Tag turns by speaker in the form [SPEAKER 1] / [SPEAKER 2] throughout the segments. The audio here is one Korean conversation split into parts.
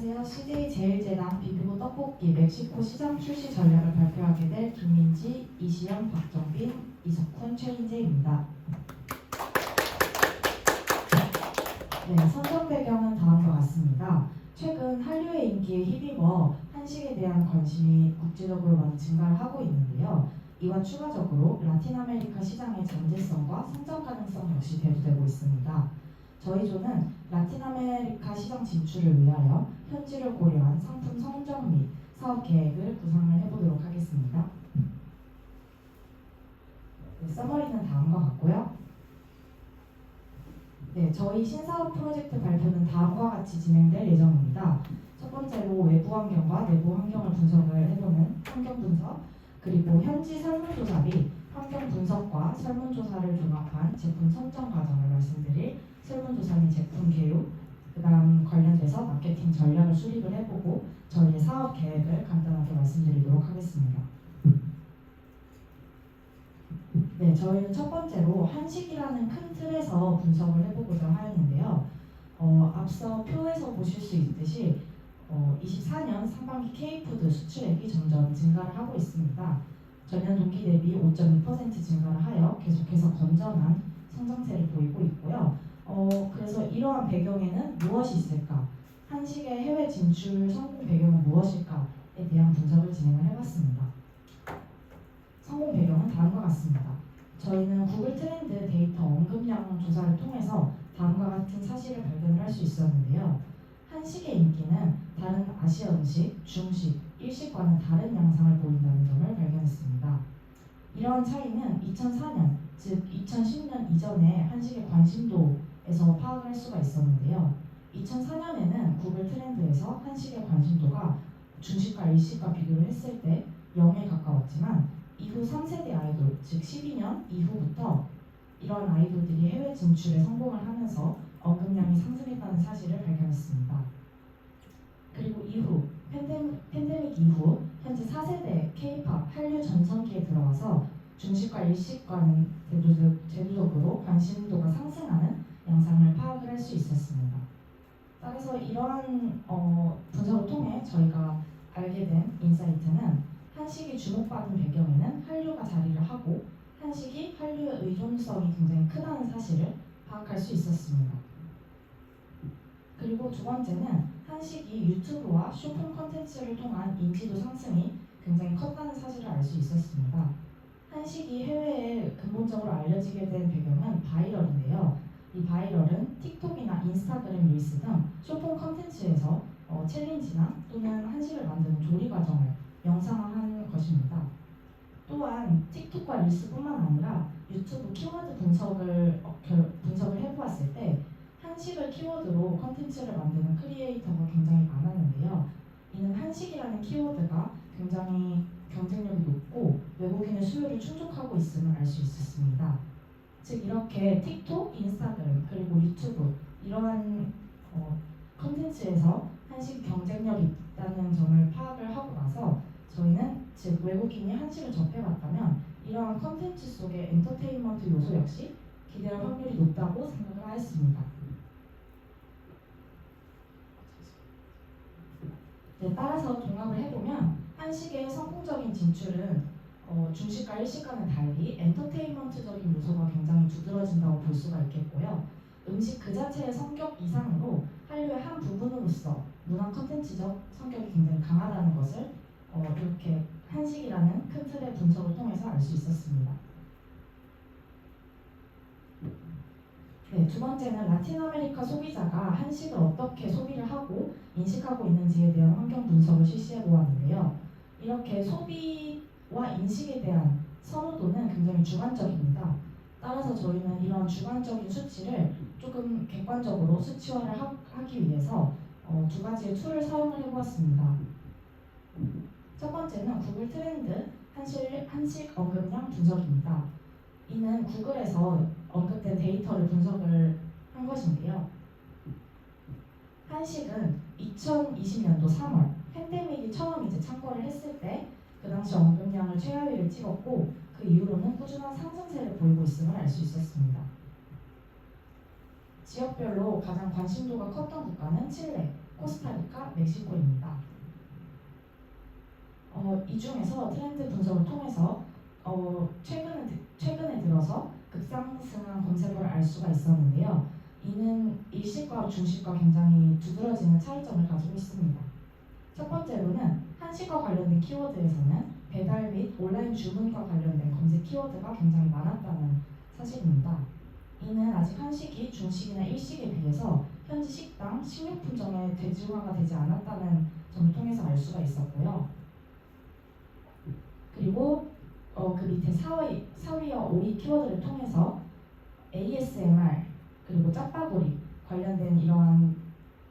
[SPEAKER 1] 안녕하세요. CJ 제일제당 비비고 떡볶이 멕시코 시장 출시 전략을 발표하게 될 김민지, 이시영, 박정빈, 이석훈, 최인재입니다. 네, 선정 배경은 다음과 같습니다. 최근 한류의 인기에 힘입어 한식에 대한 관심이 국제적으로 많이 증가를 하고 있는데요. 이와 추가적으로 라틴 아메리카 시장의 잠재성과 성장 가능성 역시 대두되고 있습니다. 저희 조는 라틴 아메리카 시장 진출을 위하여 현지를 고려한 상품 선정 및 사업 계획을 구상을 해보도록 하겠습니다. 네, 서머리는 다음과 같고요. 네, 저희 신사업 프로젝트 발표는 다음과 같이 진행될 예정입니다. 첫 번째로 외부 환경과 내부 환경을 분석을 해보는 환경 분석, 그리고 현지 설문조사 및 환경 분석과 설문조사를 종합한 제품 선정 과정을 말씀드릴 설문조사 및 제품 교육, 그다음 관련돼서 마케팅 전략을 수립을 해보고 저희의 사업 계획을 간단하게 말씀드리도록 하겠습니다. 네, 저희는 첫 번째로 한식이라는 큰 틀에서 분석을 해보고자 하였는데요. 어, 앞서 표에서 보실 수 있듯이 어, 24년 상반기 K푸드 수출액이 점점 증가를 하고 있습니다. 전년 동기 대비 5.2% 증가를 하여 계속해서 건전한 성장세를 보이고 있고요. 어, 그래서 이러한 배경에는 무엇이 있을까? 한식의 해외 진출 성공 배경은 무엇일까에 대한 분석을 진행을 해봤습니다. 성공 배경은 다음과 같습니다. 저희는 구글 트렌드 데이터 언급량 조사를 통해서 다음과 같은 사실을 발견을 할 수 있었는데요. 한식의 인기는 다른 아시아 음식, 중식, 일식과는 다른 양상을 보인다는 점을 발견했습니다. 이러한 차이는 2004년, 즉 2010년 이전에 한식의 관심도 에서 파악을 할 수가 있었는데요. 2004년에는 구글 트렌드에서 한식의 관심도가 중식과 일식과 비교를 했을 때 0에 가까웠지만 이후 3세대 아이돌, 즉 12년 이후부터 이러한 아이돌들이 해외 진출에 성공을 하면서 언급량이 상승했다는 사실을 발견했습니다. 그리고 이후 팬데믹, 이후 현재 4세대 K-팝 한류 전성기에 들어와서 중식과 일식과는 제도적, 제도적으로 관심도가 상승하는 양상을 파악을 할 수 있었습니다. 따라서 이러한 어, 분석을 통해 저희가 알게 된 인사이트는 한식이 주목받은 배경에는 한류가 자리를 하고 한식이 한류의 의존성이 굉장히 크다는 사실을 파악할 수 있었습니다. 그리고 두 번째는 한식이 유튜브와 쇼핑 컨텐츠를 통한 인지도 상승이 굉장히 컸다는 사실을 알 수 있었습니다. 한식이 해외에 근본적으로 알려지게 된 배경은 바이럴인데요. 이 바이럴은 틱톡이나 인스타그램 릴스 등 쇼핑 컨텐츠에서 어, 챌린지나 또는 한식을 만드는 조리 과정을 영상화한 것입니다. 또한 틱톡과 릴스뿐만 아니라 유튜브 키워드 분석을 어, 결, 분석을 해보았을 때 한식을 키워드로 컨텐츠를 만드는 크리에이터가 굉장히 많았는데요. 이는 한식이라는 키워드가 굉장히 경쟁력이 높고 외국인의 수요를 충족하고 있음을 알 수 있었습니다. 즉 이렇게 틱톡, 인스타그램 그리고 유튜브 이러한 어, 컨텐츠에서 한식 경쟁력이 있다는 점을 파악을 하고 나서 저희는 즉 외국인이 한식을 접해봤다면 이러한 컨텐츠 속의 엔터테인먼트 요소 역시 기대할 확률이 높다고 생각을 하였습니다. 네, 따라서 종합을 해보면 한식의 성공적인 진출은 어, 중식과 일식과는 달리 엔터테인먼트적인 요소가 굉장히 두드러진다고 볼 수가 있겠고요. 음식 그 자체의 성격 이상으로 한류의 한 부분으로서 문화 컨텐츠적 성격이 굉장히 강하다는 것을 어, 이렇게 한식이라는 큰 틀의 분석을 통해서 알 수 있었습니다. 네, 두 번째는 라틴 아메리카 소비자가 한식을 어떻게 소비를 하고 인식하고 있는지에 대한 환경 분석을 실시해 보았는데요. 이렇게 소비 와 인식에 대한 선호도는 굉장히 주관적입니다. 따라서 저희는 이런 주관적인 수치를 조금 객관적으로 수치화를 하, 기 위해서 어, 두 가지의 툴을 사용을 해보았습니다. 첫 번째는 구글 트렌드 한식, 한식 언급량 분석입니다. 이는 구글에서 언급된 데이터를 분석을 한 것인데요. 한식은 2020년도 3월 팬데믹이 처음 이제 창궐을 했을 때 그 당시 언급량을 최하위를 찍었고 그 이후로는 꾸준한 상승세를 보이고 있음을 알 수 있었습니다. 지역별로 가장 관심도가 컸던 국가는 칠레, 코스타리카, 멕시코입니다. 어, 이 중에서 트렌드 분석을 통해서 어, 최근에, 드- 최근에 들어서 급상승한 검색어를 알 수가 있었는데요. 이는 일식과 중식과 굉장히 두드러지는 차이점을 가지고 있습니다. 첫 번째로는 한식과 관련된 키워드에서는 배달 및 온라인 주문과 관련된 검색 키워드가 굉장히 많았다는 사실입니다. 이는 아직 한식이 중식이나 일식에 비해서 현지 식당, 식료품점에 대중화가 되지 않았다는 점을 통해서 알 수가 있었고요. 그리고 어, 그 밑에 4위, 4위와 5위 키워드를 통해서 ASMR 그리고 짜파구리 관련된 이러한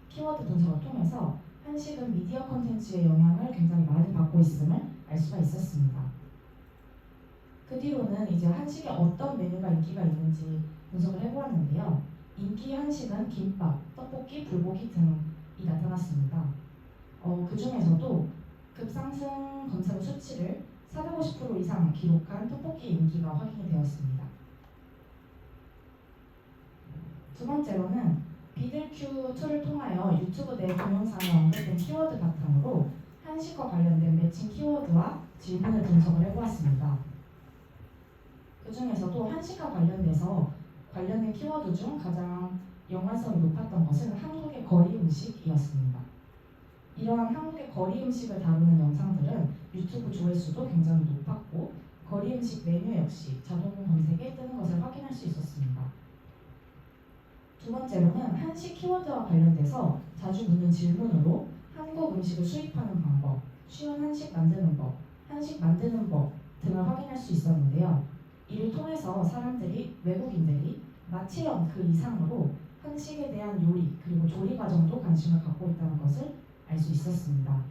[SPEAKER 1] 키워드 분석을 통해서 한식은 미디어 콘텐츠의 영향을 굉장히 많이 받고 있음을 알 수가 있었습니다. 그 뒤로는 이제 한식에 어떤 메뉴가 인기가 있는지 분석을 해보았는데요. 인기 한식은 김밥, 떡볶이, 불고기 등이 나타났습니다. 어, 그 중에서도 급상승 검색 수치를 450% 이상 기록한 떡볶이 인기가 확인이 되었습니다. 두 번째로는 비들큐2를 통하여 유튜브 내 동영상에 언급된 키워드 바탕으로 한식과 관련된 매칭 키워드와 질문을 분석을 해보았습니다. 그 중에서도 한식과 관련돼서 관련된 키워드 중 가장 연관성이 높았던 것은 한국의 거리 음식이었습니다. 이러한 한국의 거리 음식을 다루는 영상들은 유튜브 조회수도 굉장히 높았고 거리 음식 메뉴 역시 자동 검색에 뜨는 것을 확인할 수 있었습니다. 두 번째로는 한식 키워드와 관련돼서 자주 묻는 질문으로 한국 음식을 수입하는 방법, 쉬운 한식 만드는 법, 한식 만드는 법 등을 확인할 수 있었는데요. 이를 통해서 사람들이 외국인들이 맛체험 그 이상으로 한식에 대한 요리 그리고 조리 과정도 관심을 갖고 있다는 것을 알 수 있었습니다.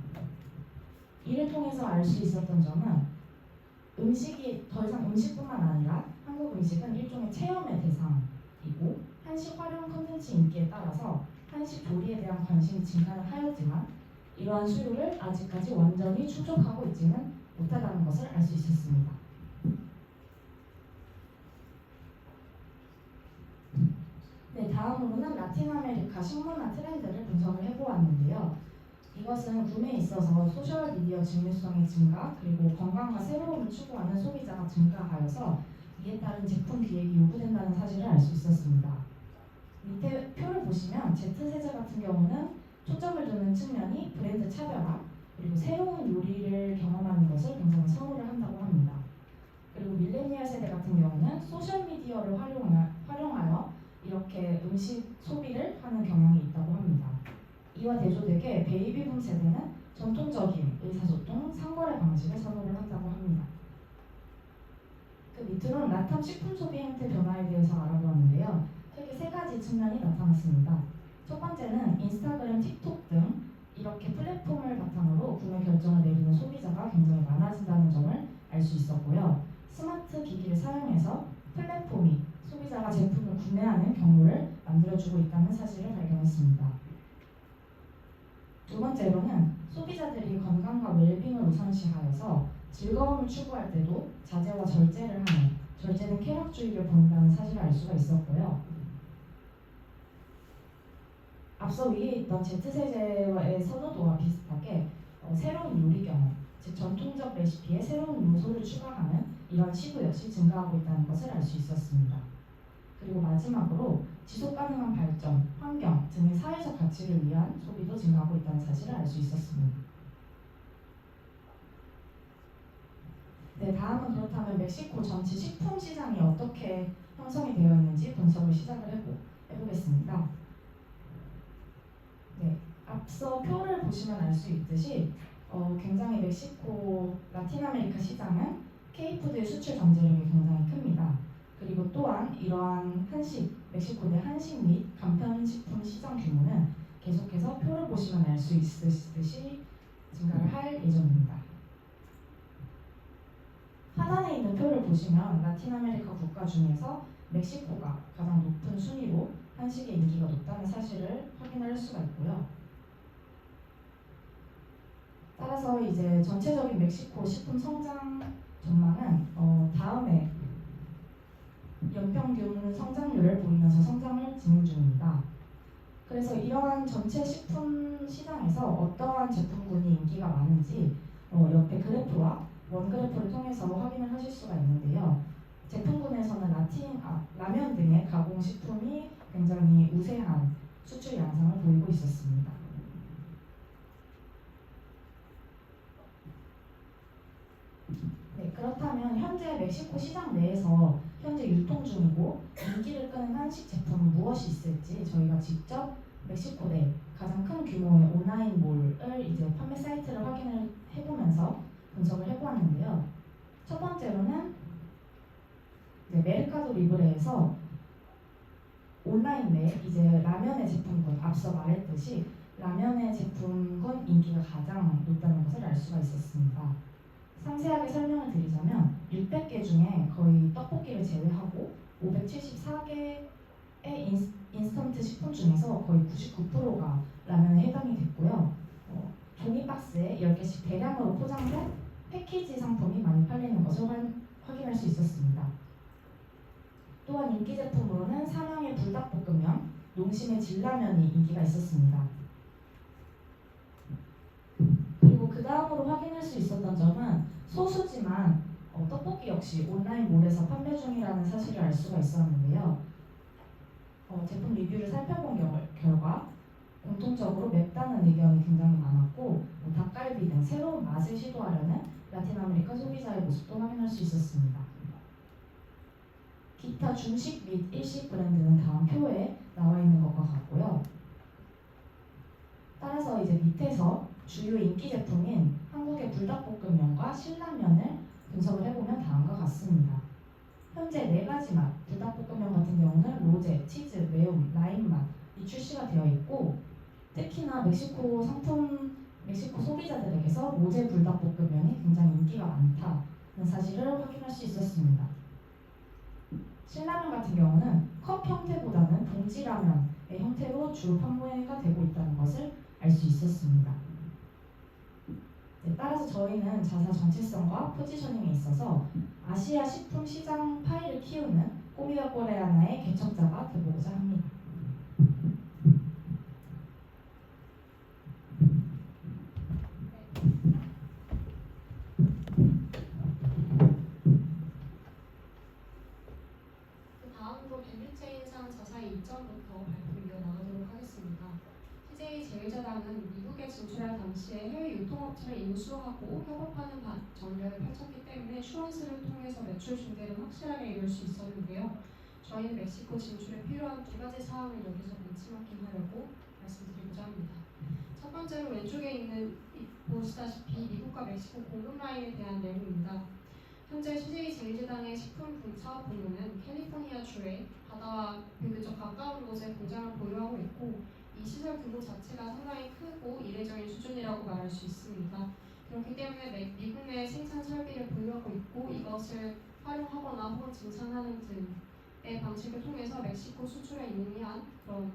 [SPEAKER 1] 이를 통해서 알 수 있었던 점은 음식이 더 이상 음식뿐만 아니라 한국 음식은 일종의 체험의 대상이고 한식 활용 콘텐츠 인기에 따라서 한식 조리에 대한 관심이 증가는 하였지만 이러한 수요를 아직까지 완전히 충족하고 있지는 못하다는 것을 알 수 있었습니다. 네, 다음으로는 라틴 아메리카 식문화 트렌드를 분석을 해보았는데요. 이것은 구매에 있어서 소셜 미디어 증류성의 증가 그리고 건강과 새로움을 추구하는 소비자가 증가하여서 이에 따른 제품 기획이 요구된다는 사실을 알 수 있었습니다. 밑에 표를 보시면 Z세대 같은 경우는 초점을 두는 측면이 브랜드 차별화 그리고 새로운 요리를 경험하는 것을 굉장히 선호를 한다고 합니다. 그리고 밀레니얼 세대 같은 경우는 소셜 미디어를 활용하, 활용하여 이렇게 음식 소비를 하는 경향이 있다고 합니다. 이와 대조되게 베이비붐 세대는 전통적인 의사소통, 상거래 방식을 선호를 한다고 합니다. 그 밑으로는 라탐 식품 소비 행태 변화에 대해서 알아보았는데요. 세 가지 측면이 나타났습니다. 첫 번째는 인스타그램, 틱톡 등 이렇게 플랫폼을 바탕으로 구매 결정을 내리는 소비자가 굉장히 많아진다는 점을 알 수 있었고요. 스마트 기기를 사용해서 플랫폼이 소비자가 제품을 구매하는 경로를 만들어주고 있다는 사실을 발견했습니다. 두 번째로는 소비자들이 건강과 웰빙을 우선시하여서 즐거움을 추구할 때도 자제와 절제를 하는 절제는 쾌락주의를 보인다는 사실을 알 수가 있었고요. 앞서 위에 있던 Z세대와의 선호도와 비슷하게 어, 새로운 요리 경험, 즉 전통적 레시피에 새로운 요소를 추가하는 이런 시도 역시 증가하고 있다는 것을 알 수 있었습니다. 그리고 마지막으로 지속 가능한 발전, 환경 등의 사회적 가치를 위한 소비도 증가하고 있다는 사실을 알 수 있었습니다. 네, 다음은 그렇다면 멕시코 전체 식품 시장이 어떻게 형성이 되어 있는지 분석을 시작을 해보, 해보겠습니다. 네, 앞서 표를 보시면 알 수 있듯이 어, 굉장히 멕시코, 라틴 아메리카 시장은 K푸드의 수출 잠재력이 굉장히 큽니다. 그리고 또한 이러한 한식, 멕시코 내 한식 및 간편식품 시장 규모는 계속해서 표를 보시면 알 수 있듯이 증가를 할 예정입니다. 하단에 있는 표를 보시면 라틴 아메리카 국가 중에서 멕시코가 가장 높은 순위로 한식의 인기가 높다는 사실을 확인할 수가 있고요. 따라서 이제 전체적인 멕시코 식품 성장 전망은 어, 다음에 연평균 성장률을 보이면서 성장을 진행 중입니다. 그래서 이러한 전체 식품 시장에서 어떠한 제품군이 인기가 많은지 어, 옆에 그래프와 원 그래프를 통해서 확인을 하실 수가 있는데요. 제품군에서는 라틴, 아, 라면 등의 가공식품이 굉장히 우세한 수출 양상을 보이고 있었습니다. 네, 그렇다면 현재 멕시코 시장 내에서 현재 유통 중이고 인기를 끄는 한식 제품은 무엇이 있을지 저희가 직접 멕시코 내 가장 큰 규모의 온라인 몰을 이제 판매 사이트를 확인을 해보면서 분석을 해보았는데요. 첫 번째로는 네, 메르카도 리브레에서 온라인 내 이제 라면의 제품군 앞서 말했듯이 라면의 제품군 인기가 가장 높다는 것을 알 수가 있었습니다. 상세하게 설명을 드리자면 600개 중에 거의 떡볶이를 제외하고 574개의 인, 인스턴트 식품 중에서 거의 99%가 라면에 해당이 됐고요. 어, 종이 박스에 10개씩 대량으로 포장된 패키지 상품이 많이 팔리는 것을 확- 확인할 수 있었습니다. 또한 인기 제품으로는 삼양의 불닭볶음면, 농심의 진라면이 인기가 있었습니다. 그리고 그 다음으로 확인할 수 있었던 점은 소수지만 어, 떡볶이 역시 온라인 몰에서 판매 중이라는 사실을 알 수가 있었는데요. 어, 제품 리뷰를 살펴본 결- 결과 공통적으로 맵다는 의견이 굉장히 많았고 뭐 닭갈비 등 새로운 맛을 시도하려는 라틴 아메리카 소비자의 모습도 확인할 수 있었습니다. 기타 중식 및 일식 브랜드는 다음 표에 나와 있는 것과 같고요. 따라서 이제 밑에서 주요 인기 제품인 한국의 불닭볶음면과 신라면을 분석을 해보면 다음과 같습니다. 현재 네 가지 맛, 불닭볶음면 같은 경우는 로제, 치즈, 매움, 라임 맛이 출시가 되어 있고 특히나 멕시코 상품, 멕시코 소비자들에게서 로제 불닭볶음면이 굉장히 인기가 많다는 사실을 확인할 수 있었습니다. 신라면 같은 경우는 컵 형태보다는 봉지라면의 형태로 주로 판매가 되고 있다는 것을 알 수 있었습니다. 네, 따라서 저희는 자사 정체성과 포지셔닝에 있어서 아시아 식품 시장 파이를 키우는 꼬미와 코레아나의 개척자가 되보고자 합니다.
[SPEAKER 2] 그 다음으로 밴드체인상 자사의 이점부터 발표 이어나가도록 하겠습니다. 제일제당은 미국에 진출할 당시에 해외 유통업체를 인수하고 협업하는 바- 전략을 펼쳤기 때문에 슈런스를 통해서 매출 증대를 확실하게 이룰 수 있었는데요. 저희는 멕시코 진출에 필요한 두 가지 사항을 여기서 벤치마킹하려고 말씀드리고자 합니다. 첫 번째로 왼쪽에 있는 이- 보시다시피 미국과 멕시코 공급 라인에 대한 내용입니다. 현재 CJ 제일제당의 식품 분- 사업 분야는 캘리포니아 주의 바다와 비교적 가까운 곳에 공장을 보유하고 있고 이 시설 규모 자체가 상당히 크고 이례적인 수준이라고 말할 수 있습니다. 그렇기 때문에 미- 미국 내 생산 설비를 보유하고 있고 이것을 활용하거나 혹은 증산하는 등의 방식을 통해서 멕시코 수출에 용이한 그런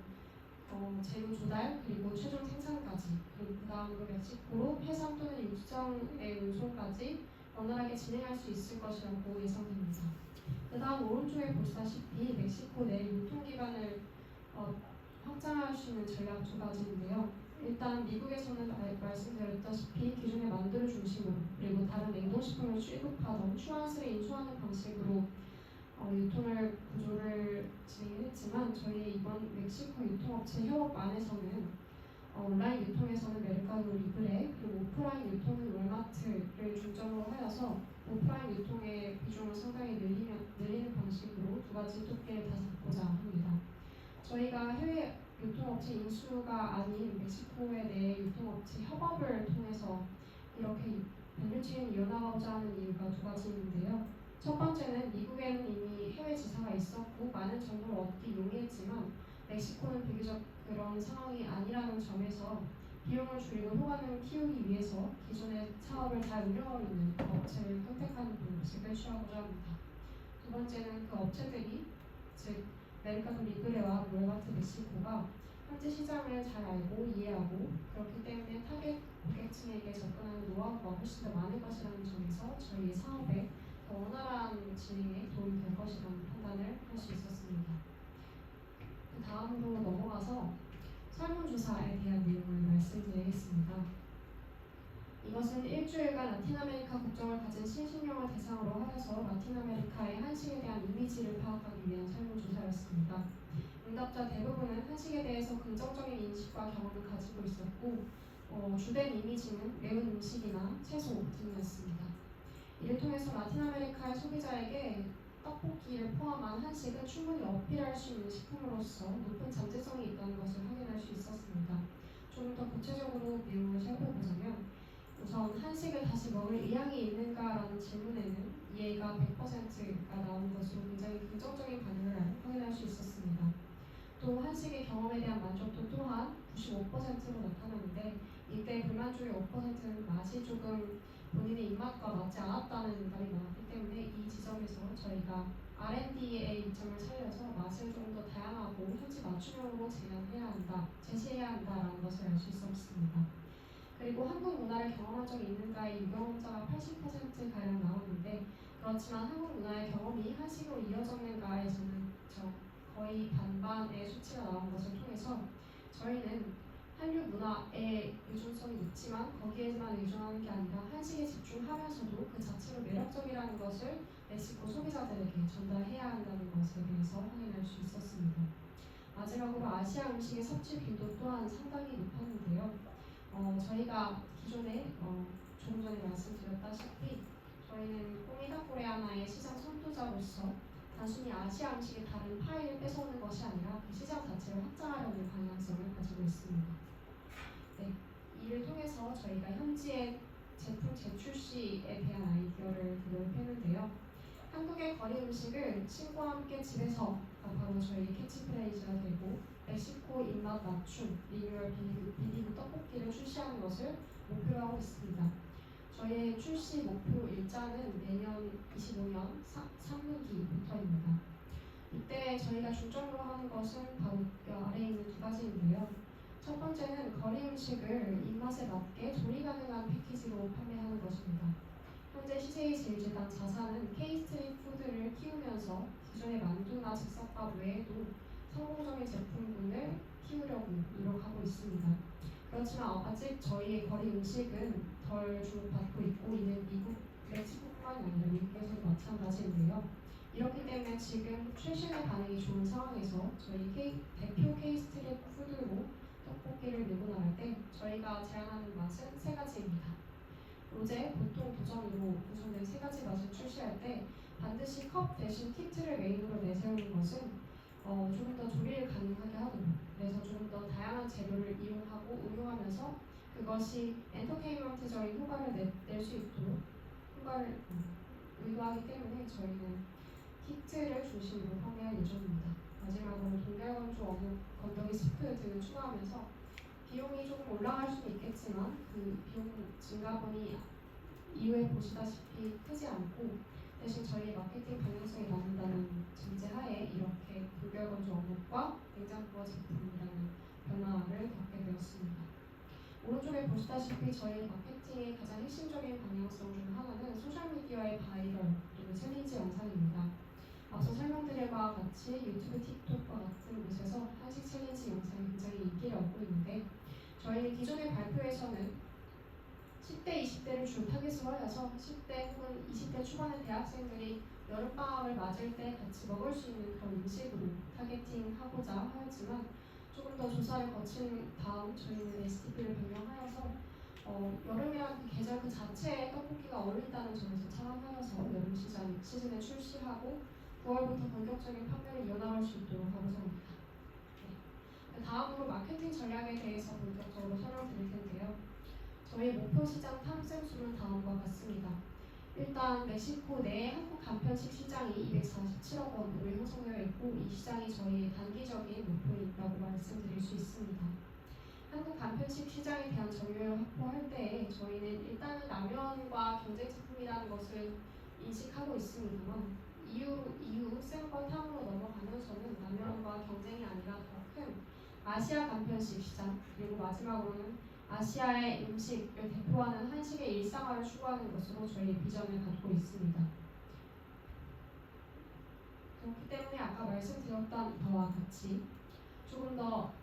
[SPEAKER 2] 어, 재료 조달 그리고 최종 생산까지 그리고 그 다음으로 멕시코로 해상 또는 육정의 운송까지 원활하게 진행할 수 있을 것이라고 예상됩니다. 그 다음 오른쪽에 보시다시피 멕시코 내 유통기관을 어, 있는 전략 두 가지인데요. 일단 미국에서는 말- 말씀드렸다시피 기존의 만두를 중심으로 그리고 다른 냉동식품을 취급하던 슈란스를 인수하는 방식으로 어, 유통을 구조를 진행했지만 저희 이번 멕시코 유통업체 협업 안에서는 어, 온라인 유통에서는 메르카도 리브레 그리고 오프라인 유통은 월마트를 중점으로 하여서 오프라인 유통의 비중을 상당히 늘리면, 늘리는 방식으로 두 가지 토끼를 다 잡고자 합니다. 저희가 해외 유통업체 인수가 아닌 멕시코의 내 유통업체 협업을 통해서 이렇게 밴드체인을 이어나가고자 하는 이유가 두 가지인데요. 첫 번째는 미국에는 이미 해외 지사가 있었고 많은 정보를 얻기 용이했지만 멕시코는 비교적 그런 상황이 아니라는 점에서 비용을 줄이고 효과를 키우기 위해서 기존의 사업을 잘 운영하고 있는 업체를 선택하는 방식을 취하고자 합니다. 두 번째는 그 업체들이 즉 메르카도 리브레와 월마트 멕시코가 현지 시장을 잘 알고 이해하고 그렇기 때문에 타겟 고객층에게 접근하는 노하우가 훨씬 더 많은 것이라는 점에서 저희 사업에 더 원활한 진행에 도움이 될 것이라는 판단을 할 수 있었습니다. 그 다음으로 넘어가서 설문조사에 대한 내용을 말씀드리겠습니다. 이것은 일주일간 라틴 아메리카 국적을 가진 신신령을 대상으로 하여서 라틴 아메리카의 한식에 대한 이미지를 파악하기 위한 설문조사였습니다. 응답자 대부분은 한식에 대해서 긍정적인 인식과 경험을 가지고 있었고 어, 주된 이미지는 매운 음식이나 채소 등이었습니다. 이를 통해서 라틴 아메리카의 소비자에게 떡볶이를 포함한 한식은 충분히 어필할 수 있는 식품으로서 높은 잠재성이 있다는 것을 확인할 수 있었습니다. 조금 더 구체적으로 내용을 살펴보자면 우선 한식을 다시 먹을 의향이 있는가라는 질문에는 이해가 100%가 나온 것으로 굉장히 긍정적인 반응을 확인할 수 있었습니다. 또 한식의 경험에 대한 만족도 또한 95%로 나타나는데 이때 불만족의 5%는 맛이 조금 본인의 입맛과 맞지 않았다는 응답이 나왔기 때문에 이 지점에서 저희가 R&D의 이점을 살려서 맛을 좀 더 다양하고 현지 맞춤형으로 제안해야 한다, 제시해야 한다라는 것을 알 수 있었습니다. 그리고 한국 문화를 경험한 적이 있는가의 유경험자가 80%가량 나오는데 그렇지만 한국 문화의 경험이 한식으로 이어졌는가에서는 저 거의 반반의 수치가 나온 것을 통해서 저희는 한류 문화의 의존성이 높지만 거기에만 의존하는 게 아니라 한식에 집중하면서도 그 자체로 매력적이라는 것을 멕시코 소비자들에게 전달해야 한다는 것에 대해서 확인할 수 있었습니다. 마지막으로 아시아 음식의 섭취 빈도 또한 상당히 높았는데요. 어, 저희가 기존에 어, 조금 전에 말씀드렸다시피 저희는 꼬미다 코레아나의 시장 선도자로서 단순히 아시아 음식의 다른 파일을 뺏어오는 것이 아니라 그 시장 자체를 확장하려는 방향성을 가지고 있습니다. 네, 이를 통해서 저희가 현지의 제품 재출시에 대한 아이디어를 도입했는데요. 한국의 거리 음식을 친구와 함께 집에서가 바로 저희 캐치프레이즈가 되고 멕시코 입맛 맞춤 리뉴얼 비비고, 비비고 떡볶이를 출시하는 것을 목표로 하고 있습니다. 저희의 출시 목표 일자는 내년 25년 3분기부터입니다. 이때 저희가 중점으로 하는 것은 바로 이 아래에 있는 두 가지인데요. 첫 번째는 거리 음식을 입맛에 맞게 조리 가능한 패키지로 판매하는 것입니다. 현재 시세의 제일제당 자사는 K-스트릿 푸드를 키우면서 기존의 만두나 즉석밥 외에도 성공적인 제품군을 키우려고 노력하고 있습니다. 그렇지만 아직 저희의 거리 음식은 덜 주목받고 있고 이는 미국, 멕시코뿐만이 아니라 미국에서도 마찬가지인데요. 이렇기 때문에 지금 최신의 반응이 좋은 상황에서 저희 K, 대표 K-스트릿 푸드로 떡볶이를 밀고 나갈 때 저희가 제안하는 맛은 세 가지입니다. 로제 보통 도전으로 구성된 세 가지 맛을 출시할 때 반드시 컵 대신 키트를 메인으로 내세우는 것은 어, 조금 더 조리를 가능하게 하도록 그래서 조금 더 다양한 재료를 이용하고 응용하면서 그것이 엔터테인먼트적인 효과를 낼수 있도록 효과를 음, 의도하기 때문에 저희는 키트를 중심으로 판매할 예정입니다. 마지막으로 동결건조 어묵, 건더기 스프 등을 추가하면서 비용이 조금 올라갈 수는 있겠지만 그 비용 증가분이 이후에 보시다시피 크지 않고 대신 저희의 마케팅 방향성이 맞는다는 전제하에 이렇게 동결건조 어묵과 냉장고와 제품이라는 변화를 겪게 되었습니다. 오른쪽에 보시다시피 저희 마케팅의 가장 핵심적인 방향성 중 하나는 소셜미디어의 바이럴 또는 챌린지 영상입니다. 앞서 설명드린 바와 같이 유튜브, 틱톡과 같은 곳에서 한식 챌린지 영상이 굉장히 인기를 얻고 있는데 저희는 기존의 발표에서는 10대, 20대를 주 타깃으로 하여서 10대 혹은 20대 초반의 대학생들이 여름방학을 맞을 때 같이 먹을 수 있는 그런 음식으로 타겟팅하고자 하였지만 조금 더 조사를 거친 다음 저희는 STP를 변경하여서 어, 여름이라는 그 계절 그 자체에 떡볶이가 어울린다는 점에서 차원하여서 여름 시장 시즌에 출시하고 9월부터 본격적인 판매를 이어나갈 수 있도록 하고자 합니다. 네. 다음으로 마케팅 전략에 대해서 본격적으로 설명드릴 텐데요. 저희 목표 시장 탐색 수는 다음과 같습니다. 일단 멕시코 내 한국 간편식 시장이 247억 원으로 형성되어 있고 이 시장이 저희의 단기적인 목표라고 말씀드릴 수 있습니다. 한국 간편식 시장에 대한 점유율을 확보할 때 저희는 일단은 라면과 경쟁 제품이라는 것을 인식하고 있습니다만 이후 이후 쌤과 탐으로 넘어가면서는 라면과 경쟁이 아니라 더 큰 아시아 간편식 시장 그리고 마지막으로는 아시아의 음식을 대표하는 한식의 일상화를 추구하는 것으로 저희 비전을 갖고 있습니다. 그렇기 때문에 아까 말씀드렸던 바와 같이 조금 더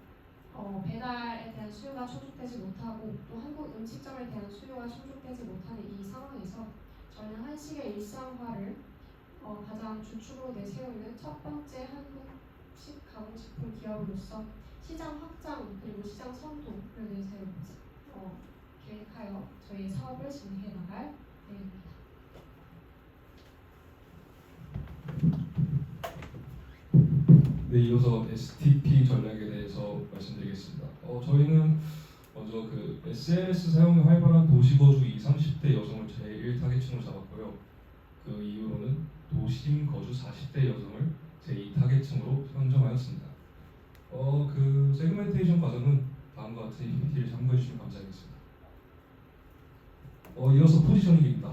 [SPEAKER 2] 어, 배달에 대한 수요가 충족되지 못하고 또 한국 음식점에 대한 수요가 충족되지 못하는 이 상황에서 저희는 한식의 일상화를 어, 가장 주축으로 내세우는 첫 번째 한국식 가공식품 기업으로서 시장 확장 그리고 시장 선도를 내세우고 어, 계획하여 저희 사업을 진행해 나갈 계획입니다.
[SPEAKER 3] 네, 이어서 STP 전략에 대해서 말씀드리겠습니다. 어, 저희는 먼저 그 SNS 사용이 활발한 도시거주 20, 30대 여성을 제1 타겟층으로 잡았고요. 그 이후로는 도심 거주 40대 여성을 제2 타겟층으로 선정하였습니다. 어, 그 세그멘테이션 과정은 다음과 같은 이 PPT를 참고해 주시면 감사하겠습니다. 어, 이어서 포지셔닝입니다.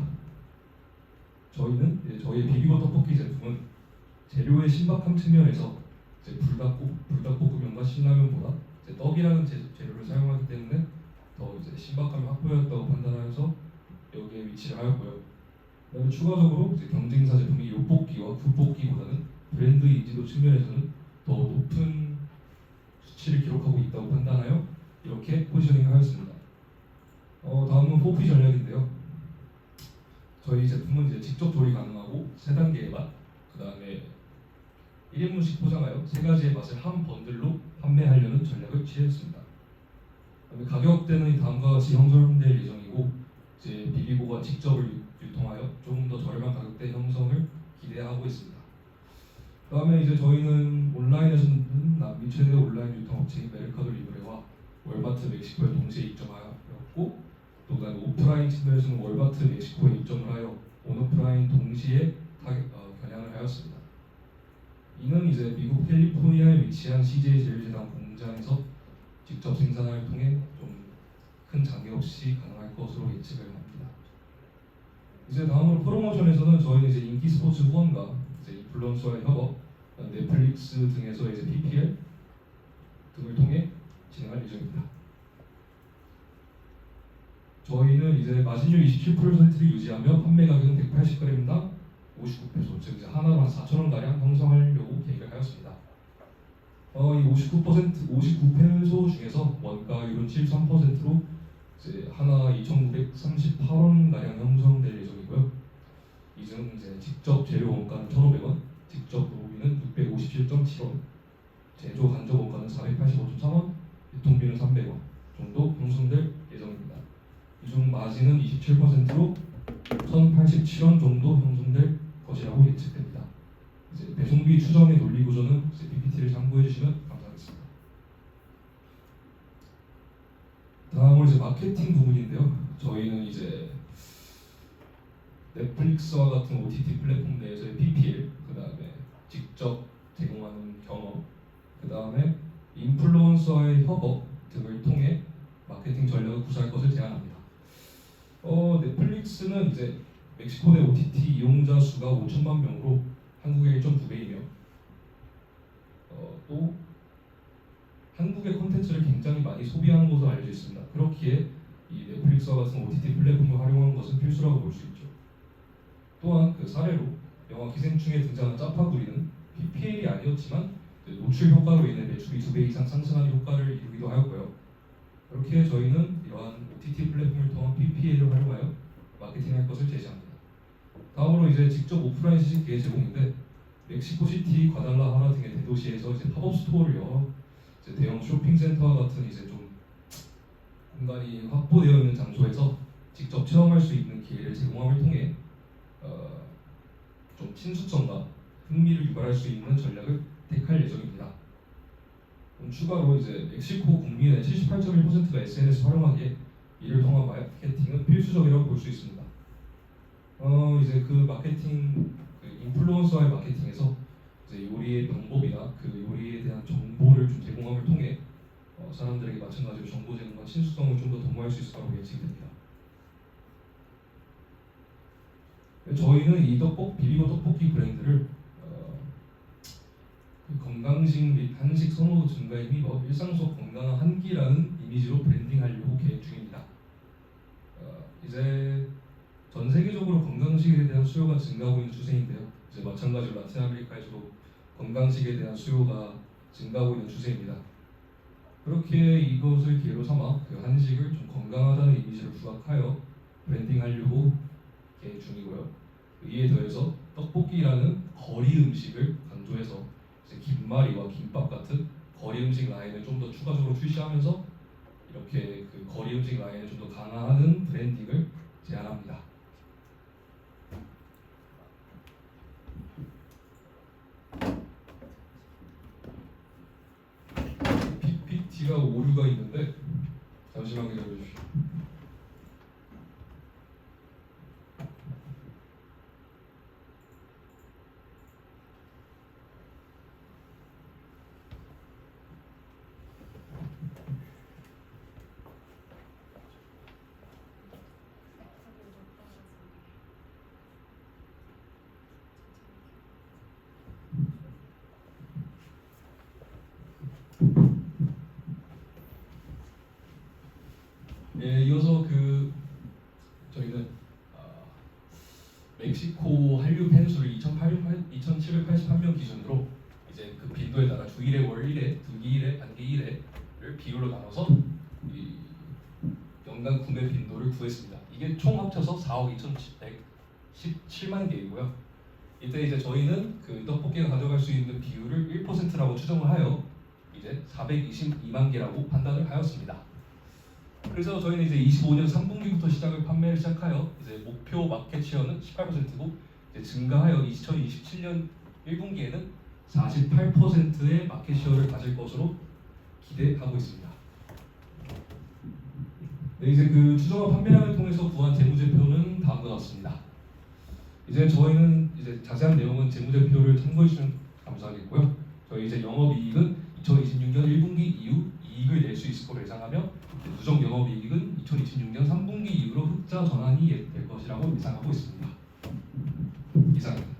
[SPEAKER 3] 저희는 이제 저희의 비비고 떡볶이 제품은 재료의 신박함 측면에서 이제 불닭국 불닭볶음면과 신라면보다 이제 떡이라는 재, 재료를 사용하기 때문에 더 이제 신박함이 확보되었다고 판단하여서 여기에 위치를 하였고요. 그다음에 추가적으로 이제 경쟁사 제품이 요볶이와 굿볶이보다는 브랜드 인지도 측면에서는 더 높은 수치를 기록하고 있다고 판단하여 이렇게 포지셔닝을 하였습니다. 어, 다음은 호피 전략인데요. 저희 제품은 이제 직접 조리 가능하고 세 단계의 맛, 그 다음에 1인분씩 포장하여 세 가지의 맛을 한 번들로 판매하려는 전략을 취했습니다. 가격대는 다음과 같이 형성될 예정이고 이제 비비고가 직접 유- 유통하여 조금 더 저렴한 가격대 형성을 기대하고 있습니다. 그다음에 이제 저희는 온라인에서는 남미 최대 온라인 유통업체인 메르카도 리브레와 월마트 멕시코에 동시에 입점하였고 또 그다음에 오프라인 측면에서는 월마트 멕시코에 입점을 하여 온오프라인 동시에 타겟, 어, 겨냥을 하였습니다. 이는 이제 미국 캘리포니아에 위치한 CJ 제일제당 공장에서 직접 생산을 통해 좀 큰 장애 없이 가능할 것으로 예측을 합니다. 이제 다음으로 프로모션에서는 저희는 이제 인기 스포츠 후원과 이제 인플루언서의 협업, 넷플릭스 등에서 이제 PPL 등을 통해 진행할 예정입니다. 저희는 이제 마진율 27%를 유지하며 판매 가격은 180g당 59페소, 즉 이제 하나로 한 4,000원 가량 형성하려고 계획을 하였습니다. 어, 이 59% 59페소 중에서 원가율은 73%로 이제 하나 2,938원 가량 형성될 예정이고요. 이중 이제 직접 재료 원가는 1,500원, 직접 노무비는 657.7원, 제조 간접 원가는 485.3원, 유통비는 300원 정도 형성될 예정입니다. 이중 마진은 27%로 1,087원 정도 형성될 것이라고 예측됩니다. 이제 배송비 추정의 논리 구조는 PPT를 참고해 주시면 감사하겠습니다. 다음으로 이제 마케팅 부분인데요. 저희는 이제 넷플릭스와 같은 OTT 플랫폼 내에서의 PPL, 그 다음에 직접 제공하는 인플루언서의 협업 등을 통해 마케팅 전략을 구사할 것을 제안합니다. 어, 넷플릭스는 이제 멕시코 내 OTT 이용자 수가 5천만 명으로 한국의 1.9배이며 어, 또 한국의 콘텐츠를 굉장히 많이 소비하는 것으로 알려져 있습니다. 그렇기에 이 넷플릭스와 같은 OTT 플랫폼을 활용하는 것은 필수라고 볼 수 있죠. 또한 그 사례로 영화 기생충에 등장한 짜파구리는 PPL이 아니었지만 노출 효과로 인해 매출이 두배 이상 상승하는 효과를 이루기도 하였고요. 그렇게 저희는 이러한 OTT 플랫폼을 통한 PPL을 활용하여 마케팅할 것을 제시합니다. 다음으로 이제 직접 오프라인 시식기의 제공인데 멕시코 시티, 과달라하라 등의 대도시에서 이제 팝업 스토어를 열어 이제 대형 쇼핑센터와 같은 이제 좀 공간이 확보되어 있는 장소에서 직접 체험할 수 있는 기회를 제공함을 통해 어, 좀 친숙성과 흥미를 유발할 수 있는 전략을 택할 예정입니다. 추가로 이제 멕시코 국민의 78.1%가 SNS 활용하기에 이를 통한 마케팅은 필수적이라고 볼 수 있습니다. 어 이제 그 마케팅 그 인플루언서의 마케팅에서 이제 요리의 방법이나 그 요리에 대한 정보를 좀 제공함을 통해 어, 사람들에게 마찬가지로 정보 제공과 친숙성을 좀 더 도모할 수 있을 거라고 예측됩니다. 저희는 이 떡볶 비비고 떡볶이 브랜드를 건강식 및 한식 선호도 증가에 힘입어 일상 속 건강한 한 끼라는 이미지로 브랜딩하려고 계획 중입니다. 어, 이제 전 세계적으로 건강식에 대한 수요가 증가하고 있는 추세인데요. 이제 마찬가지로 라틴 아메리카에서도 건강식에 대한 수요가 증가하고 있는 추세입니다. 그렇게 이것을 기회로 삼아 그 한식을 좀 건강하다는 이미지를 부각하여 브랜딩하려고 계획 중이고요. 이에 더해서 떡볶이라는 거리 음식을 강조해서 이제 김말이와 김밥 같은 거리 음식 라인을 좀 더 추가적으로 출시하면서 이렇게 그 거리 음식 라인을 좀 더 강화하는 브랜딩을 제안합니다. PPT가 오류가 있는데 잠시만 기다려 주십시오. 예, 이어서 그 저희는 아, 멕시코 한류 팬수를 2,781명 기준으로 이제 그 빈도에 따라 주일에 월일에 두기일에 반기일에를 비율로 나눠서 이 연간 구매 빈도를 구했습니다. 이게 총 합쳐서 4억 2,117만 개이고요. 이때 이제 저희는 그 떡볶이가 가져갈 수 있는 비율을 1%라고 추정을 하여 이제 422만 개라고 판단을 하였습니다. 그래서 저희는 이제 25년 3분기부터 시작을 판매를 시작하여 이제 목표 마켓 시어는 18%고 이제 증가하여 2027년 1분기에는 48%의 마켓 시어를 가질 것으로 기대하고 있습니다. 네, 이제 그 추정과 판매량을 통해서 구한 재무제표는 다음과 같습니다. 이제 저희는 이제 자세한 내용은 재무제표를 참고해 주시면 감사하겠고요. 저희 이제 영업이익은 2026년 1분기 이후 이익을 낼 수 있을 것으로 예상하며 부정 영업이익은 2026년 3분기 이후로 흑자 전환이 될 것이라고 예상하고 있습니다. 이상입니다.